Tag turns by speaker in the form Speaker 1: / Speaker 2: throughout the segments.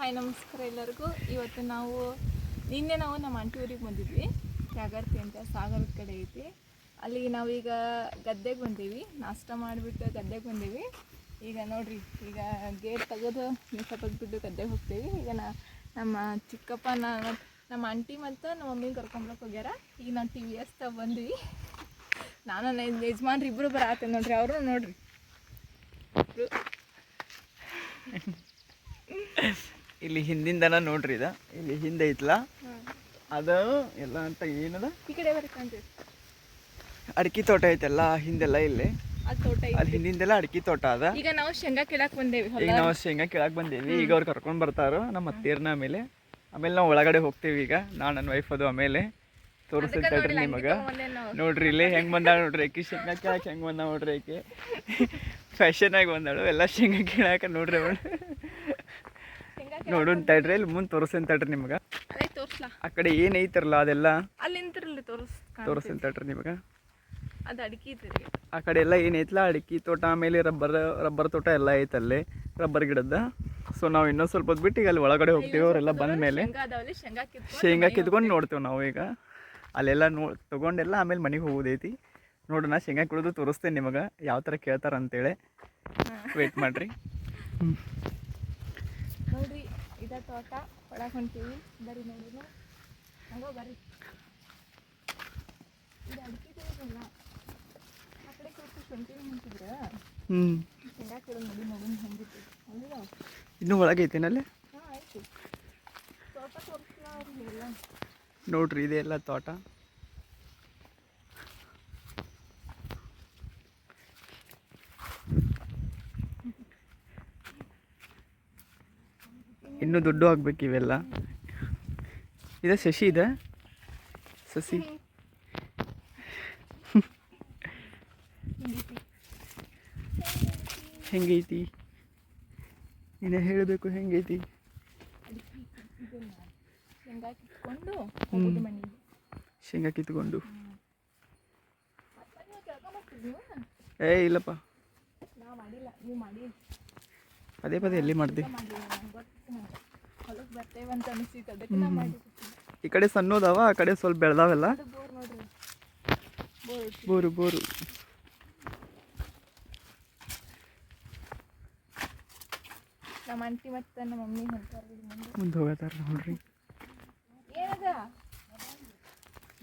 Speaker 1: Hi, ನಮಸ್ಕಾರ ಎಲ್ಲರಿಗೂ. ಇವತ್ತು ನಾವು ನಿನ್ನೆ ನಾವು ನಮ್ಮ ಆಂಟಿ ಊರಿಗೆ ಬಂದಿದ್ವಿ. ಜಾಗರ್ತಿ ಅಂತ ಸಾಗರದ ಕಡೆ ಐತಿ. ಅಲ್ಲಿಗೆ ನಾವೀಗ ಗದ್ದೆಗೆ ಬಂದೀವಿ. ನಾಷ್ಟ ಮಾಡಿಬಿಟ್ಟು ಗದ್ದೆಗೆ ಬಂದೀವಿ. ಈಗ ನೋಡ್ರಿ, ಈಗ ಗೇಟ್ ತೆಗೆದು ಮಿಸ ತೆಗೆದ್ಬಿಟ್ಟು ಗದ್ದೆಗೆ ಹೋಗ್ತೀವಿ. ಈಗ ನಾ ನಮ್ಮ ಚಿಕ್ಕಪ್ಪ ನಾನು ನಮ್ಮ ಆಂಟಿ ಮತ್ತು ನಮ್ಮ ಮಮ್ಮಿಗೆ ಕರ್ಕೊಂಬರಕ್ಕೆ ಹೋಗ್ಯಾರ. ಈಗ ನಾವು ಟಿ ವಿ ಎಸ್ ಬಂದ್ವಿ. ನಾನು ನನ್ನ ಯಜಮಾನ್ರು ಇಬ್ಬರು ಬರತ್ತೆ ನೋಡ್ರಿ, ಅವರು ನೋಡ್ರಿ.
Speaker 2: ಇಲ್ಲಿ ಹಿಂದಿಂದನ ನೋಡ್ರಿ ಇದ. ಇಲ್ಲಿ ಹಿಂದೆ ಐತ್ಲ? ಅದು ಎಲ್ಲ ಅಂತ ಏನದ? ಅಡಿಕೆ ತೋಟ ಐತೆಲ್ಲ ಹಿಂದೆಲ್ಲ ಇಲ್ಲಿ. ಅಲ್ಲಿ ಹಿಂದಿಂದೆಲ್ಲ ಅಡಿಕೆ ತೋಟ ಅದ.
Speaker 1: ಈಗ ನಾವು ಶೇಂಗಾ ಕೇಳಕ್ ಬಂದೇವಿ
Speaker 2: ಈಗ ನಾವು ಶೇಂಗಾ ಕೇಳಕ್ ಬಂದೇವಿ. ಈಗ ಅವ್ರು ಕರ್ಕೊಂಡು ಬರ್ತಾರೋ ನಮ್ಮ ಅತ್ತೇರ್ನ ಆಮೇಲೆ. ಆಮೇಲೆ ನಾವು ಒಳಗಡೆ ಹೋಗ್ತೀವಿ ಈಗ ನಾನು ನನ್ನ ವೈಫ್ ಅದು ಆಮೇಲೆ. ತೋರಿಸ್ತೀನಿ ನಿಮಗ. ನೋಡ್ರಿ ಇಲ್ಲಿ ಹೆಂಗ್ ಬಂದಾಳ ನೋಡ್ರಿ ಆಕಿ ಶೇಂಗಾ ಕೇಳಕ್ ಹೆಂಗ್ ಬಂದ ನೋಡ್ರಿ ಆಕೆ ಫ್ಯಾಷನ್ ಆಗಿ ಬಂದಾಳು ಎಲ್ಲ ಶೇಂಗಾ ಕೇಳಾಕ ನೋಡ್ರಿ ಅವಳು. ನೋಡೋಣ ತಡ್ರಿ ಇಲ್ಲಿ ಮುಂದೆ ತೋರಿಸ್ತೇನೆ ತಡ್ರಿ ನಿಮಗೆ? ಆ ಕಡೆ ಏನ್ ಐತಿರಲ್ಲ ಅದೆಲ್ಲ?
Speaker 1: ಅಲ್ಲಿ ನಿಂತಿರಲಿ ತೋರಿಸ್
Speaker 2: ತೋರಿಸ್ತೀನಿ ತಡ್ರಿ ನಿಮಗೆ?
Speaker 1: ಅದು ಅಡಿಕೆ
Speaker 2: ಆ ಕಡೆ ಎಲ್ಲ ಏನೈತಲ್ಲ ಅಡಿಕೆ ತೋಟ ಆಮೇಲೆ ರಬ್ಬರ್ ರಬ್ಬರ್ ತೋಟ ಎಲ್ಲ ಐತಲ್ಲಿ ರಬ್ಬರ್ ಗಿಡದ. ಸೊ ನಾವು ಇನ್ನೊಂದು ಸ್ವಲ್ಪ ಹೊತ್ತು ಬಿಟ್ಟು ಈಗ ಅಲ್ಲಿ ಒಳಗಡೆ ಹೋಗ್ತೀವಿ ಅವರೆಲ್ಲ ಬಂದ ಮೇಲೆ
Speaker 1: ಶೇಂಗಾ ಕಿತ್ಕೊಂಡು
Speaker 2: ನೋಡ್ತೇವೆ ನಾವು ಈಗ. ಅಲ್ಲೆಲ್ಲ ನೋ ತೊಗೊಂಡೆಲ್ಲ ಆಮೇಲೆ ಮನೆಗೆ ಹೋಗೋದೈತಿ. ನೋಡೋಣ ಶೇಂಗಾ ಕುಡಿದು ತೋರಿಸ್ತೇನೆ ನಿಮಗೆ ಯಾವ ಥರ ಕೇಳ್ತಾರ ಅಂತೇಳಿ ವೇಟ್ ಮಾಡಿರಿ.
Speaker 1: ತೋಟ ಒಳಗೆ ಹೊಂಟೀವಿ. ಬರ್ರಿ ನೋಡೋಣ ಹಂಗೋ ಬರ್ರಿ ಇದು ಅಡಿಕೆ ತೋರಿಸಲ್ಲ ಆ ಕಡೆ ಕೂತು ಶುಂಠಿ
Speaker 2: ಹ್ಞೂ
Speaker 1: ಶೇಂಗಾ ಕೀಳೋ ನೋಡಿ ನೋಡೋಣ ಹೆಂಗಿತ್ತು
Speaker 2: ಇನ್ನೂ ಒಳಗೆ ಐತೇನಲ್ಲಿ
Speaker 1: ಹಾಂ ಆಯ್ತು. ತೋಟ ತೋರಿಸ್ಲಾ
Speaker 2: ನೋಡ್ರಿ ಇದೆಲ್ಲ ತೋಟ. ಇನ್ನೂ ದುಡ್ಡು ಆಗ್ಬೇಕು ಇವೆಲ್ಲ. ಇದೆ ಶಶಿ ಇದೆ? ಸಸಿ ಹೆಂಗೈತಿ? ನೀನೇ ಹೇಳಬೇಕು ಹೆಂಗೈತಿ?
Speaker 1: ಶೇಂಗಾ ಕಿತ್ಕೊಂಡು.
Speaker 2: ಏ ಇಲ್ಲಪ್ಪ
Speaker 1: ನಾ ಮಾಡಿಲ್ಲ ನೀವು ಮಾಡಿ
Speaker 2: ಪದೇ ಪದೇ ಎಲ್ಲಿ ಮಾಡ್ತಿ ಈ ಕಡೆ ಸಣ್ಣದವ ಆ ಕಡೆ ಸ್ವಲ್ಪ ಬೆಳ್ದಾವೆಲ್ಲ?
Speaker 1: Bore bore. ನಮ್ಮ ಆಂಟಿ ಮತ್ತೆ ನಮ್ಮ ಮಮ್ಮಿ ಹೊಂಟಾರ್ರಿ ಮುಂದೆ.
Speaker 2: ಹೋಗತಾರ ನೋಡ್ರಿ.
Speaker 1: ಏನದ?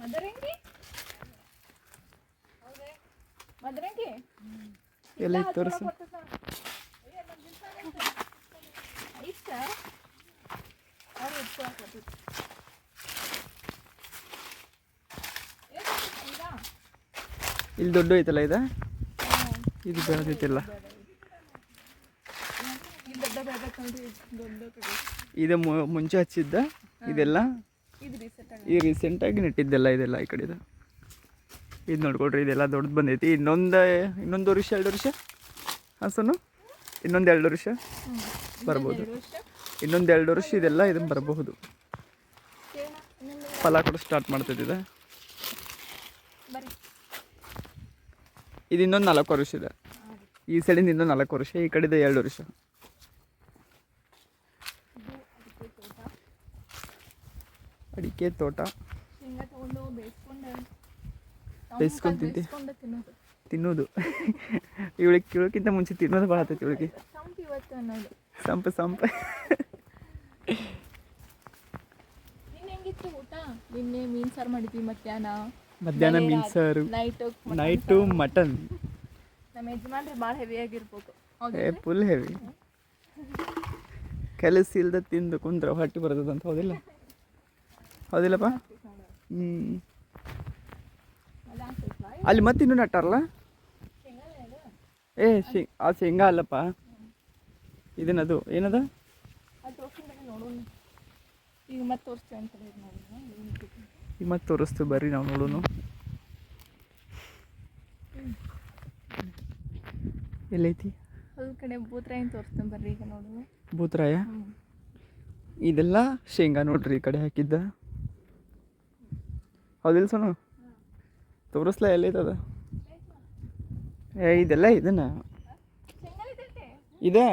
Speaker 1: ಮದರಂಗಿ ಮದರಂಗಿ
Speaker 2: ಎಲ್ಲ ತೋರ್ಸು? ಇಲ್ಲಿ ದೊಡ್ಡ ಐತಲ್ಲ ಇದ? ಇದು
Speaker 1: ದೊಡ್ಡ
Speaker 2: ಇದು ಮುಂಚೆ ಹಚ್ಚಿದ್ದ? ಇದೆಲ್ಲ? ಈ ರೀಸೆಂಟಾಗಿ ನೆಟ್ಟಿದ್ದೆಲ್ಲ ಇದೆಲ್ಲ ಈ ಕಡೆದು. ಇದು ನೋಡ್ಕೊಡ್ರಿ ಇದೆಲ್ಲ ದೊಡ್ಡದು ಬಂದೈತಿ. ಇನ್ನೊಂದು ಇನ್ನೊಂದು ವರ್ಷ, ಎರಡು ವರ್ಷ? ಹಾಸನು? ಇನ್ನೊಂದು ಎರಡು ವರ್ಷ ಬರ್ಬೋದು.
Speaker 1: ಎರಡು ವರ್ಷ
Speaker 2: ಇನ್ನೊಂದು ಎರಡು ವರ್ಷ ಇದೆಲ್ಲ ಇದನ್ನು ಬರಬಹುದು. ಫಲ ಕೂಡ ಸ್ಟಾರ್ಟ್ ಮಾಡ್ತಿದ್ದಿದೆ. ಇದು ಇನ್ನೊಂದು ನಾಲ್ಕು ವರ್ಷ ಇದೆ. ಈ ಸೈಡಿಂದ ಇನ್ನೊಂದು ನಾಲ್ಕು ವರ್ಷ ಈ ಕಡೆ ಇದೆ ಎರಡು ವರ್ಷ. ಅಡಿಕೆ ತೋಟ.
Speaker 1: ಬೇಯಿಸ್ಕೊಂಡು
Speaker 2: ತಿಂತೀವಿ ತಿಂತಿ?
Speaker 1: ತಿನ್ನೋದು.
Speaker 2: ಇವಳಿಗೆ ಕೇಳೋಕ್ಕಿಂತ ಮುಂಚೆ ತಿನ್ನೋದು ಭಾಳ ಆತೈತಿ ಇವಳಿಗೆ.
Speaker 1: ಸಂಪು
Speaker 2: ಸಂಪ
Speaker 1: ನಿನ್ನೆ ಹೆಂಗಿತ್ತು ಊಟ? ನಿನ್ನೆ ಮೀನ್ ಸಾರು ಮಾಡಿದ್ವಿ ಮಧ್ಯಾಹ್ನ.
Speaker 2: ಮಧ್ಯಾಹ್ನ ಮೀನ್ ಸಾರು.
Speaker 1: Night
Speaker 2: night mutton.
Speaker 1: ನಮ್ಮ ಯಜಮಾನ್ರಿ ಭಾಳ ಹೆವಿ ಆಗಿರ್ಬೋದು
Speaker 2: ಏ ಫುಲ್ ಹೆವಿ ಕೆಲಸ ಇಲ್ದ ತಿಂದು ಕುಂದ್ರ ಹೊಟ್ಟೆ ಬರ್ತದಂತ ಹೌದಿಲ್ಲ? ಹೌದಿಲ್ಲಪ್ಪ? ಹ್ಞೂ ಅಲ್ಲಿ ಮತ್ತೆ ಇನ್ನೂ ನಟ್ಟಾರಲ್ಲ? ಏ ಶೇ ಆ ಶೇಂಗಾ ಅಲ್ಲಪ್ಪ. ಇದನ್ನದು ಏನದ?
Speaker 1: ಅದು ನೋಡೋಣ. ಈಗ ಮತ್ತೆ ತೋರಿಸ್ತೇವೆ ಅಂತ
Speaker 2: ಈಗ ಮತ್ತೆ ತೋರಿಸ್ತು ಬರ್ರಿ ನಾವು ನೋಡೋನು ಎಲ್ಲೈತಿ?
Speaker 1: ಹೊಲ ಕಡೆ ಬೂತ್ರಾಯಿನ ತೋರಿಸ್ತೇನೆ ಬರ್ರಿ ಈಗ ನೋಡೋಣ.
Speaker 2: ಭೂತರಾಯ? ಇದೆಲ್ಲ ಶೇಂಗಾ ನೋಡ್ರಿ ಈ ಕಡೆ ಹಾಕಿದ್ದ. ಹೌದಿಲ್ಲ ಸೋನು? ತೋರಿಸ್ಲಾ ಎಲ್ಲೈತದ? ಇದೆಲ್ಲ ಇದನ್ನ? ಇದೆ?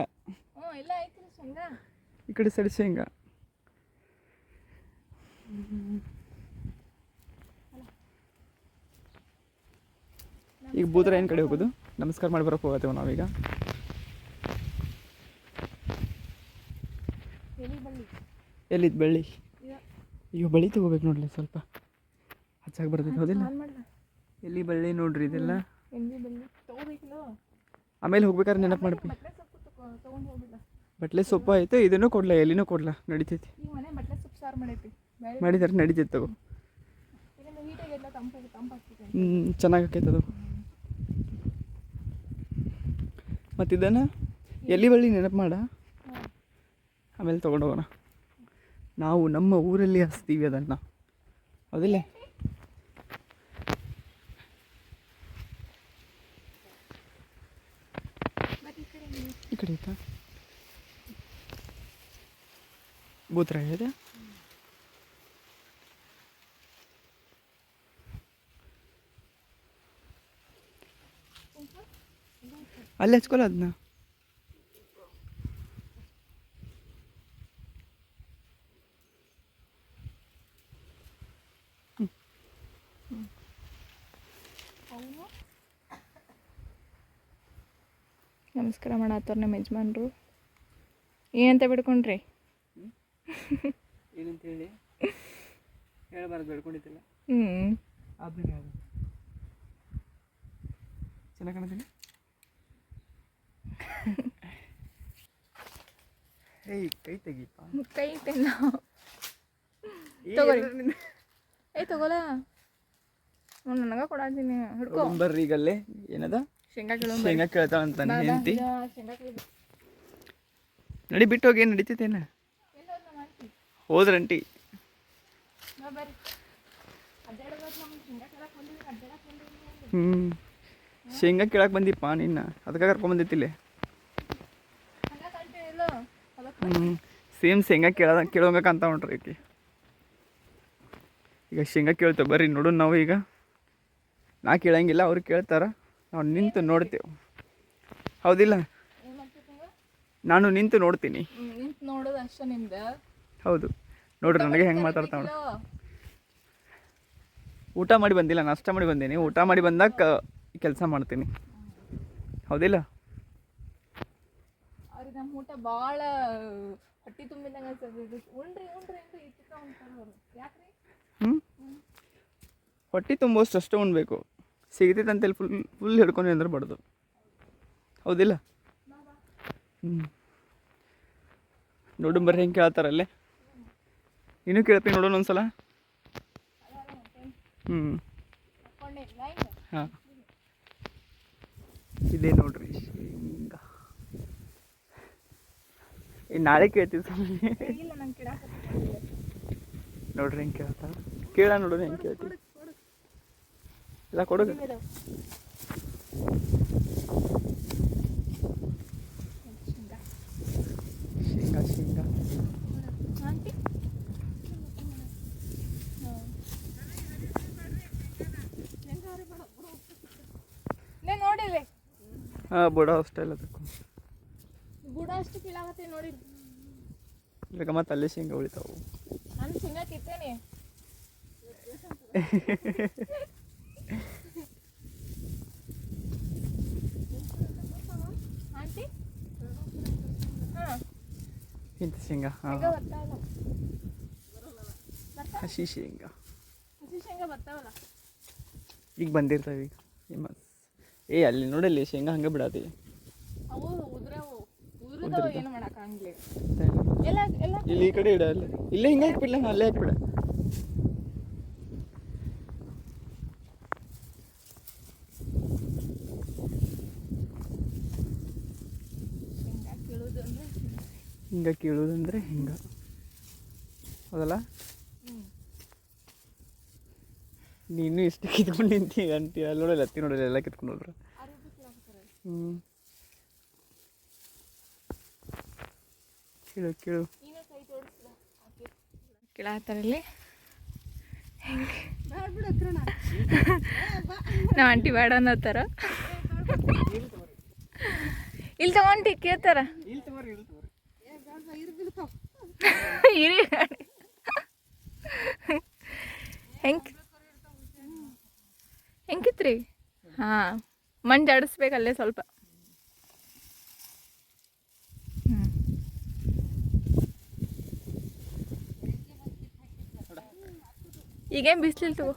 Speaker 2: ಈ ಕಡೆ ಸೈಡ್ ಶೇಂಗಾ. ಈಗ ಬೂದ್ರ ಏನು ಕಡೆ ಹೋಗೋದು? ನಮಸ್ಕಾರ ಮಾಡಿ ಬರೋಕೆ ಹೋಗತ್ತೇವೆ ನಾವೀಗ.
Speaker 1: ಎಲ್ಲಿ ಬಳ್ಳಿ.
Speaker 2: ಎಲ್ಲಿದ್ದು ಬೆಳ್ಳಿ? ಅಯ್ಯೋ ಬಳಿ ತಗೋಬೇಕು ನೋಡ್ಲಿ ಸ್ವಲ್ಪ. ಹಚ್ಚಾಗಿ ಬರ್ತೈತೆ ಹೌದಿಲ್ಲ? ಎಲ್ಲಿ ಬಳ್ಳಿ ನೋಡ್ರಿ ಇದೆಲ್ಲ.
Speaker 1: ಬಳ್ಳಿ.
Speaker 2: ಆಮೇಲೆ ಹೋಗ್ಬೇಕಾದ್ರೆ ನೆನಪು ಮಾಡ್ಬಿ
Speaker 1: ಬಟ್ಲೆ ಸೊಪ್ಪು
Speaker 2: ಐತೆ ಇದನ್ನು ಕೊಡ್ಲ ಎಲ್ಲಿನೂ ಕೊಡ್ಲ ನಡಿತೈತಿ. ಮಾಡಿದಾರೆ ನಡಿತೈತೆ ತಗೋ. ಹ್ಞೂ ಚೆನ್ನಾಗಿ ಆಕೈತೆ ಅದು ಮತ್ತು ಇದನ್ನು ಎಲ್ಲಿ ಬಳ್ಳಿ ನೆನಪು ಮಾಡ? ಆಮೇಲೆ ತೊಗೊಂಡೋಗೋಣ ನಾವು ನಮ್ಮ ಊರಲ್ಲಿ ಹಚ್ತೀವಿ ಅದನ್ನು. ಹೌದಿಲ್ಲ
Speaker 1: ಮತ್ತೆ ಈ ಕಡೆ ನೀವು
Speaker 2: ಈ ಕಡೆ ಆಯ್ತಾ ಬೂತ್ರ ಇದೆ ಅಲ್ಲಿ
Speaker 1: ನಮಸ್ಕಾರ ಮಾಡತ್ತಾರ ನಮ್ಮ ಯಜಮಾನ್ರು. ಏನಂತ ಬಿಡ್ಕೊಂಡ್ರಿ?
Speaker 2: ಏನಂತ ಹೇಳಿ ಹೇಳಬಾರ್ದು ಬೆಳ್ಕೊಂಡಿದ್ದಿಲ್ಲ
Speaker 1: ಹ್ಞೂ
Speaker 2: ಯಾವುದು ಚೆನ್ನಾಗಿ ಕಾಣ್ತೀನಿ ಏಯ್ ಕೈ ತೆಗಿಪ್ಪ.
Speaker 1: ಕೈ ತೆನ್ನ ತಗೋರಿ. ಏಯ್ ತಗೋಲ? ನನಗ ನನಗೆ ಕೊಡಾತೀನಿ ಹಿಡ್ಕೊ.
Speaker 2: ಬರ್ರಿ ಈಗಲ್ಲೇ. ಏನದ?
Speaker 1: ಶೇಂಗಾ
Speaker 2: ಕೇಳ್ತಾವ ಅಂತ ಹೆಂಡತಿ. ನಡಿ ಬಿಟ್ಟು ಹೋಗಿ ನಡೀತೈತೇನ ಹೋದ್ರಂಟಿ ಹ್ಞೂ ಶೇಂಗಾ ಕೇಳಕ್ಕೆ ಬಂದಿಪ್ಪ ನಿನ್ನ. ಅದಕ್ಕೆ ಕರ್ಕೊಂಬಂದಿತ್ತಿಲ್ಲ ಹ್ಞೂ ಸೇಮ್ ಶೇಂಗಾ ಕೇಳದ ಕೇಳೋಂಗ ಕಾಂತ ಹೊಂಟ್ರಿ ಈಕಿ. ಈಗ ಶೇಂಗಾ ಕೇಳ್ತೇವೆ ಬರ್ರಿ ನೋಡೋಣ ನಾವು ಈಗ. ನಾ ಕೇಳಂಗಿಲ್ಲ ಅವ್ರು ಕೇಳ್ತಾರ. ನಾವು ನಿಂತು ನೋಡ್ತೇವೆ. ಹೌದಿಲ್ಲ? ನಾನು ನಿಂತು ನೋಡ್ತೀನಿ.
Speaker 1: ನಿಂತು ನೋಡೋದು ಅಷ್ಟೇ
Speaker 2: ಹೌದು. ನೋಡ್ರಿ ನನಗೆ ಹೆಂಗೆ ಮಾತಾಡ್ತಾವ ಊಟ ಮಾಡಿ ಬಂದಿಲ್ಲ ನಾಷ್ಟ ಮಾಡಿ ಬಂದೀನಿ. ಊಟ ಮಾಡಿ ಬಂದಾಗ ಕೆಲಸ ಮಾಡ್ತೀನಿ. ಹೌದಿಲ್ಲ?
Speaker 1: ಅವ್ರಿಗೆ ನಮ್ಮ ಊಟ ಭಾಳ ಹೊಟ್ಟಿ ತುಂಬಿದಂಗೆ ಅನ್ಸತ್ತೆ. ಅಂತ ಯಾಕ್ರಿ?
Speaker 2: ಹ್ಞೂ ಹೊಟ್ಟೆ ತುಂಬೋಷ್ಟು ಅಷ್ಟು ಉಣ್ಬೇಕು. ಸಿಗ್ತೈತೆ ಅಂತೇಳಿ ಫುಲ್ ಫುಲ್ ಹಿಡ್ಕೊಂಡು ಅಂದ್ರೆ ಬಡ್ದು ಹೌದಿಲ್ಲ? ಹ್ಞೂ ನೋಡು ಬರ್ರಿ ಹೆಂಗೆ ಕೇಳ್ತಾರಲ್ಲೇ ಇನ್ನೂ ಕೇಳ್ತೀನಿ ನೋಡೋಣ ಒಂದ್ಸಲ. ಹ್ಞೂ
Speaker 1: ಹಾಕೊಂಡೆ ಲೈನ್
Speaker 2: ಹಾಂ. ಇದೇ ನೋಡ್ರಿ ಶೇಂಗಾ. ಈ ನಾಳೆ ಕೇಳ್ತೀವಿ
Speaker 1: ಸ್ವಾಮಿ.
Speaker 2: ನೋಡ್ರಿ ಹೆಂಗೆ ಕೇಳ್ತಾರ. ಕೇಳ ನೋಡೋಣ ಹೆಂಗೆ ಕೇಳ್ತೀವಿ. ಎಲ್ಲ ಕೊಡೋದು ಶೇಂಗಾ ಶೇಂಗಾ. ಹಾಂ ಬುಡ ಅಷ್ಟೆಲ್ಲ ತಕೊಂಡು
Speaker 1: ಬುಡ ಅಷ್ಟು ಕೀಳಾಗತ್ತೆ ನೋಡಿ.
Speaker 2: ಈಗ ಮತ್ತೆ ಅಲ್ಲೇ ಶೇಂಗಾ ಉಳಿತಾವು.
Speaker 1: ನಾನು ಶೇಂಗಾ ಕಿತ್ತೇನೆ ಆಂಟಿ ಹಾಂ
Speaker 2: ಇಂಥ ಶೇಂಗಾ ಹಾಂ ಹಸಿ ಶೇಂಗಾ
Speaker 1: ಹಸಿ ಶೇಂಗಾ ಬರ್ತಾವಲ್ಲ
Speaker 2: ಈಗ ಬಂದಿರ್ತಾವೆ ಈಗ ಈ ಮಸ್ ಏ ಅಲ್ಲಿ ನೋಡಲ್ಲಿ ಶೇಂಗಾ ಹಂಗೆ ಬಿಡಾತಿ
Speaker 1: ಅವು ಉದ್ರವು ಉದ್ರದವು ಏನು ಮಾಡೋಕ್ಕಾಗಲಿ
Speaker 2: ಇಲ್ಲಿ ಈ ಕಡೆ ಇಡ ಇಲ್ಲ ಇಲ್ಲೇ ಹಿಂಗೆ ಹಾಕ್ಬಿಡ್ಲ ಅಲ್ಲೇ ಹಾಕ್ಬಿಡ ಹಿಂಗೆ ಕೇಳೋದಂದ್ರೆ ಹಿಂಗೆ. ಹೌದಲ್ಲ? ನೀನು ಇಷ್ಟು ಕಿತ್ಕೊಂಡು ನಿಂತಿ ಅಂಟಿ ಅಲ್ಲಿ ನೋಡಲ್ಲ ಅತ್ತಿ ನೋಡಲ್ಲ ಎಲ್ಲ ಕಿತ್ಕೊಂಡು ಹೋದ್ರು. ಹ್ಞೂ ಕೇಳು ಕೇಳು.
Speaker 1: ನಮ್ಮ ಆಂಟಿ ಬೇಡ ಅನ್ನತ್ತಾರ ಇಲ್ಲಿ ತಗೊಂಡು ಕೇಳ್ತಾರ? ಇರಿ. ಹೆಂಗ್? ಹೆಂಗಿತ್ರಿ? ಹಾಂ ಮಂಜು ಜಾಡಿಸ್ಬೇಕು ಅಲ್ಲೇ ಸ್ವಲ್ಪ. ಈಗೇನು ಬಿಸಿಲಿಲ್ಲ ತಗೋ?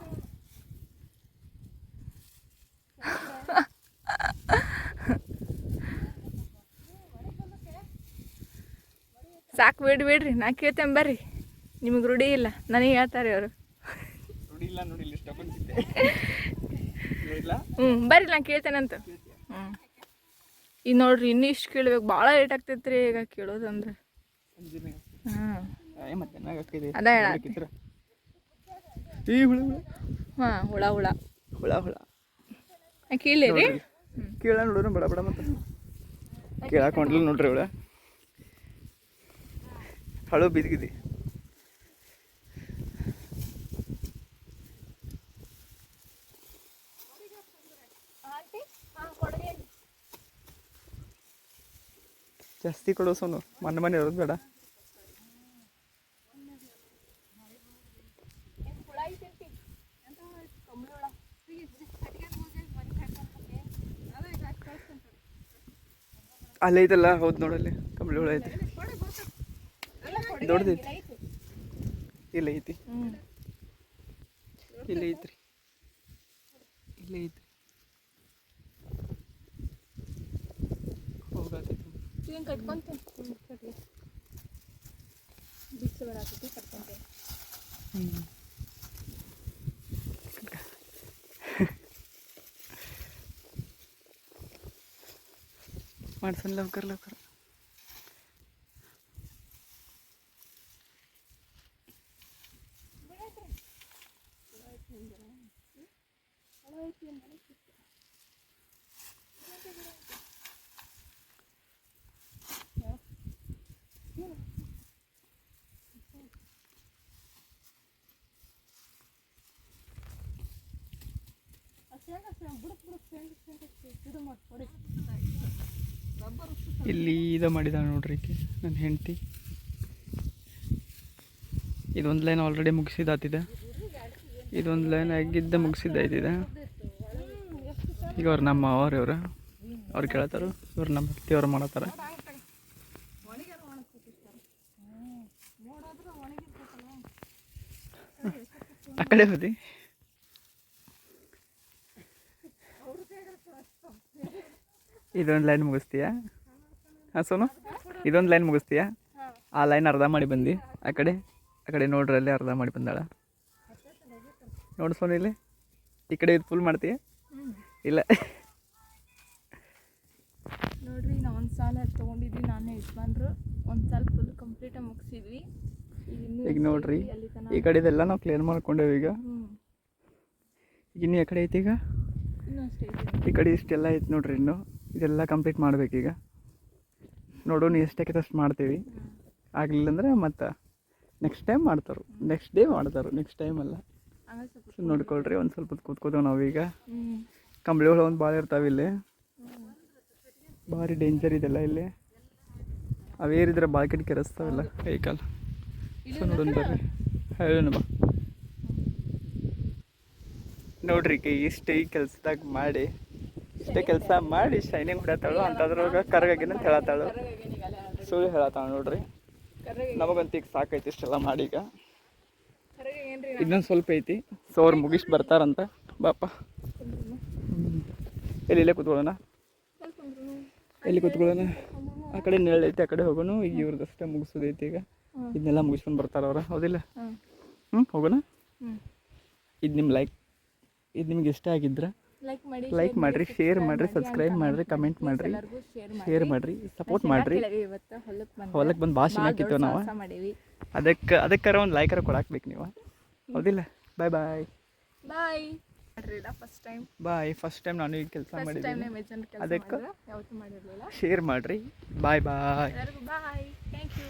Speaker 1: ಸಾಕು ಬಿಡ್ ಬಿಡ್ರಿ. ನಾ ಕೇಳ್ತೇನೆ ಬರ್ರಿ. ನಿಮಗೆ ರೂಢಿ ಇಲ್ಲ. ನನಗೆ ಹೇಳ್ತಾರೆ ಅವರು ಹ್ಞೂ ಬರ್ರಿ ನಾ ಕೇಳ್ತೇನಂತ ಹ್ಞೂ ಈಗ ನೋಡ್ರಿ ಇನ್ನೂ ಇಷ್ಟು ಕೇಳ್ಬೇಕು. ಭಾಳ ಲೇಟ್ ರೀ ಈಗ ಕೇಳೋದಂದ್ರೆ ಹಾಂ ಅದ
Speaker 2: ಹುಳ. ಹುಳ
Speaker 1: ಹಾಂ ಹುಳ ಹುಳ.
Speaker 2: ಹುಳ ಹುಳ.
Speaker 1: ಕೇಳಿ ರೀ
Speaker 2: ಕೇಳ ನೋಡ್ರಿ ಬಡ ಬಡ ಮತ್ತೆ. ಕೇಳಕ್ಕೆ ಹೊಂಟ್ಲ ನೋಡ್ರಿ ಹುಳ. ಹಳು ಬಿದ್ದಿದೆ. ಜಾಸ್ತಿ ಕೊಡೋ ಸೋನು, ಮನೆ ಮನೆ ಇರೋದು ಬೇಡ. ಅಲ್ಲೇ ಐತಲ್ಲ ಹೌದು ನೋಡಲ್ಲಿ ಕಂಬಳಿ ಹುಳ ಐತಿ ದೊಡ್ಡದೈತಿ ಇಲ್ಲ ಐತಿ. ಇಲ್ಲ ಐತ್ರಿ. ಇಲ್ಲ ಐತಿ
Speaker 1: ಬರಾಕೈತಿ
Speaker 2: ಮಾಡ್ಸನ್ ಲವಕರ್ ಇಲ್ಲಿ ಇದ ಮಾಡಿದ ನೋಡ್ರಿ ನನ್ನ ಹೆಂಡತಿ. ಇದೊಂದು ಲೈನ್ ಆಲ್ರೆಡಿ ಮುಗಿಸಿದಾತಿದೆ ಇದೊಂದು ಲೈನ್ ಆಗಿದ್ದ ಮುಗಿಸಿದ್ದಾಯ್ತಿದೆ ಈಗ ಅವ್ರು ನಮ್ಮ ಅವ್ರು ಇವರು ಅವ್ರು ಕೇಳ್ತಾರೆ, ಇವ್ರು ನಮ್ಮ ಅತ್ತಿಯವ್ರು ಮಾಡತ್ತಾರ. ಆ ಕಡೆ ಹೋದಿ. ಇದೊಂದು ಲೈನ್ ಮುಗಿಸ್ತೀಯಾ? ಹಾಂ, ಸೋನು, ಇದೊಂದು ಲೈನ್ ಮುಗಿಸ್ತೀಯಾ? ಆ ಲೈನ್ ಅರ್ಧ ಮಾಡಿ ಬಂದು, ಆ ಕಡೆ ಆ ಕಡೆ ನೋಡ್ರಿ ಅಲ್ಲಿ ಅರ್ಧ ಮಾಡಿ ಬಂದಾಳ. ನೋಡು ಸೋನು ಇಲ್ಲಿ. ಈ ಕಡೆ ಇದು ಫುಲ್ ಮಾಡ್ತೀಯ? ಇಲ್ಲ.
Speaker 1: ನೋಡ್ರಿ ನಾ ಒಂದು ಸಾಲ ತೊಗೊಂಡಿದ್ವಿ ನಾನೇ ಯಜಮಾನ್ರು. ಒಂದು ಸಾಲ ಫುಲ್ ಕಂಪ್ಲೀಟಾಗಿ ಮುಗಿಸಿದ್ವಿ. ಈಗ
Speaker 2: ನೋಡ್ರಿ
Speaker 1: ಈ ಕಡೆ
Speaker 2: ಈ ಕಡೆದೆಲ್ಲ ನಾವು ಕ್ಲಿಯರ್ ಮಾಡ್ಕೊಂಡೇವಿ ಈಗ. ಈಗ ಇನ್ನು ಯಾಕಡೆ ಕಡೆ ಐತಿ ಈಗ? ಈ ಕಡೆ ಇಷ್ಟೆಲ್ಲ ಐತಿ ನೋಡ್ರಿ ಇನ್ನು. ಇದೆಲ್ಲ ಕಂಪ್ಲೀಟ್ ಮಾಡ್ಬೇಕೀಗ ನೋಡೋಣ ಎಷ್ಟಕ್ಕೆ ಅಷ್ಟು ಮಾಡ್ತೀವಿ. ಆಗಲಿಲ್ಲ ಅಂದ್ರೆ ಮತ್ತೆ ನೆಕ್ಸ್ಟ್ ಟೈಮ್ ಮಾಡ್ತಾರೆ. ನೆಕ್ಸ್ಟ್ ಡೇ ಮಾಡ್ತಾರೆ. ನೆಕ್ಸ್ಟ್ ಟೈಮ್ ಅಲ್ಲ. ಸೊ ನೋಡ್ಕೊಳ್ರಿ ಒಂದು ಸ್ವಲ್ಪ ಕೂತ್ಕೋತೇವೆ ನಾವೀಗ
Speaker 1: ಕಂಬಳಿ
Speaker 2: ಕಂಬಳಿಗಳು ಒಂದು ಭಾಳ ಇರ್ತಾವೆ ಇಲ್ಲಿ. ಭಾರಿ ಡೇಂಜರ್ ಇದೆಲ್ಲ ಇಲ್ಲಿ. ಅವೇರಿದ್ರೆ ಬಾಕೆಟ್ ಕೆರೆಸ್ತಾವೆಲ್ಲ ಕೈಕಾಲ ಸೊ ನೋಡೋಣ ಬರ್ರಿ ಹೇಳೋಣ ಬಾ. ನೋಡ್ರಿ ಇಷ್ಟೇ ಈ ಕೆಲ್ಸದಾಗ ಮಾಡಿ ಇಷ್ಟೇ ಕೆಲಸ ಮಾಡಿ ಶೈನಿಂಗ್ ಹೊಡತಾಳು ಅಂತದ್ರೊಳಗೆ ಕರಗಾಗಿನ ಅಂತ ಹೇಳತ್ತಾಳು ಸುಳ್ಳು ಹೇಳತ್ತಾಳ ನೋಡ್ರಿ.
Speaker 1: ನಮಗಂತೀಗ
Speaker 2: ನಮಗಂತ ಈಗ ಸಾಕೈತಿ ಇಷ್ಟೆಲ್ಲ ಮಾಡಿ ಇನ್ನೊಂದು ಸ್ವಲ್ಪ ಐತಿ. ಸೊ ಅವ್ರು ಮುಗಿಸಿ ಬರ್ತಾರಂತ. ಬಾಪ. ಎಲ್ಲಿ ಇಲ್ಲೇ ಕೂತ್ಕೊಳ್ಳೋಣ? ಎಲ್ಲಿ ಕೂತ್ಕೊಳ್ಳೋಣ? ಆ ಕಡೆ ನೆರಳು ಐತಿ ಆ ಕಡೆ ಹೋಗೋಣ. ಈಗ ಇವ್ರದ್ದಷ್ಟೇ ಮುಗಿಸೋದೈತಿ ಈಗ. ಇದನ್ನೆಲ್ಲ ಮುಗಿಸ್ಕೊಂಡು ಬರ್ತಾರೆ ಅವ್ರು. ಹೌದಿಲ್ಲ? ಹ್ಞೂ ಹೋಗೋಣ. ಇದು ನಿಮ್ಮ ಲೈಕ್ ಇದು ನಿಮ್ಗೆ ಇಷ್ಟ ಆಗಿದ್ರೆ
Speaker 1: ಲೈಕ್ ಮಾಡಿ
Speaker 2: ಲೈಕ್ ಮಾಡಿರಿ ಶೇರ್ ಮಾಡಿರಿ ಸಬ್ಸ್ಕ್ರೈಬ್ ಮಾಡಿರಿ ಕಮೆಂಟ್ ಮಾಡಿರಿ
Speaker 1: ಶೇರ್ ಮಾಡಿ.
Speaker 2: ಶೇರ್ ಮಾಡಿರಿ ಸಪೋರ್ಟ್ ಮಾಡಿರಿ.
Speaker 1: ಹೊಲಕ್ಕೆ ಬಂದು
Speaker 2: ಹೊಲಕ್ಕೆ ಬಂದು ಭಾಳ ಚೆನ್ನಾಗಿತ್ತು ನಾವು. ಅದಕ್ಕೆ ಅದಕ್ಕಾರ ಒಂದು ಲೈಕರ ಕೊಡಾಕ್ಬೇಕು ನೀವು. ಹೌದಿಲ್ಲ. ಬಾಯ್ ಬಾಯ್
Speaker 1: ಬಾಯ್ ಮಾಡ್ರಿ first time
Speaker 2: bye first time ನಾನು ಈ ಕೆಲಸ
Speaker 1: ಫಸ್ಟ್ ಟೈಮ್
Speaker 2: ಮಾಡಿದ್ದೀನಿ
Speaker 1: ಕೆಲಸ
Speaker 2: ಅದಕ್ಕೆ?
Speaker 1: ಯಾವತ್ತೂ ಮಾಡಿರಲಿಲ್ಲ.
Speaker 2: ಶೇರ್ ಮಾಡಿರಿ. ಬಾಯ್ ಬಾಯ್
Speaker 1: ಬಾಯ್ ಥ್ಯಾಂಕ್ ಯು